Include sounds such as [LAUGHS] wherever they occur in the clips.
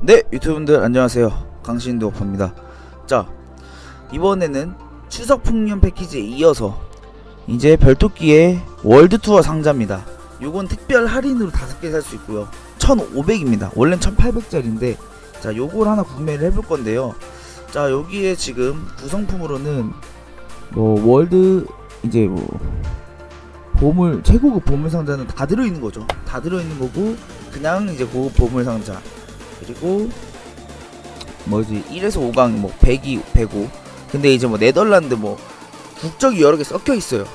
네 유튜브분들 안녕하세요. 강신도퍼입니다. 자 이번에는 추석 풍년 패키지에 이어서 이제 별토끼의 월드투어 상자입니다. 요건 특별 할인으로 5개 살 수 있고요. 1500입니다. 원래는 1800짜리인데 자 요걸 하나 구매를 해볼 건데요. 자 여기에 지금 구성품으로는 뭐 월드 이제 뭐 보물 최고급 보물 상자는 다 들어있는 거죠. 다 들어있는 거고 그냥 이제 고급 보물 상자 그리고 뭐지? 1에서 5강 뭐 102, 105 근데 이제 뭐 네덜란드 뭐 국적이 여러 개 섞여 있어요.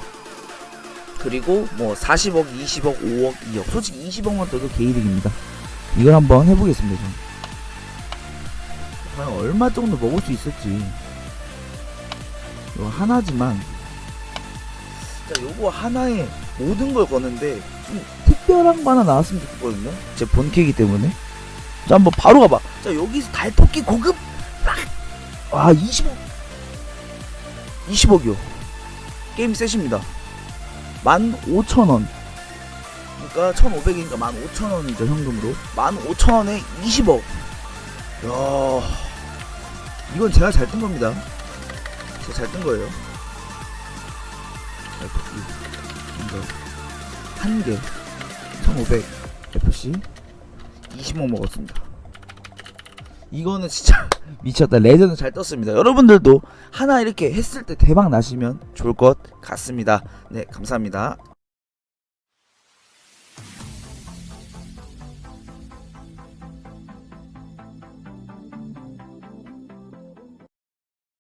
그리고 뭐 40억, 20억, 5억, 2억. 솔직히 20억만 떠도 개이득입니다. 이걸 한번 해보겠습니다 좀. 과연 얼마 정도 먹을 수 있을지. 이거 하나지만. 자 요거 하나에 모든 걸 거는데 좀 특별한 거 하나 나왔으면 좋겠거든요. 제 본캐이기 때문에 자 한번 바로 가봐. 자 여기서 달토끼 고급 와 20억 20억이요 게임 셋입니다. 15,000원. 그러니까 1,500이니까 15,000원이죠 현금으로. 15,000원에 20억 야 이건 제가 잘 뜬 겁니다. 제가 잘 뜬 거예요. 달토끼. 한개. 1,500 FC 20억 먹었습니다. 이거는 진짜 [LAUGHS] 미쳤다. 레전드 잘 떴습니다. 여러분들도 하나 이렇게 했을 때 대박 나시면 좋을 것 같습니다. 네, 감사합니다.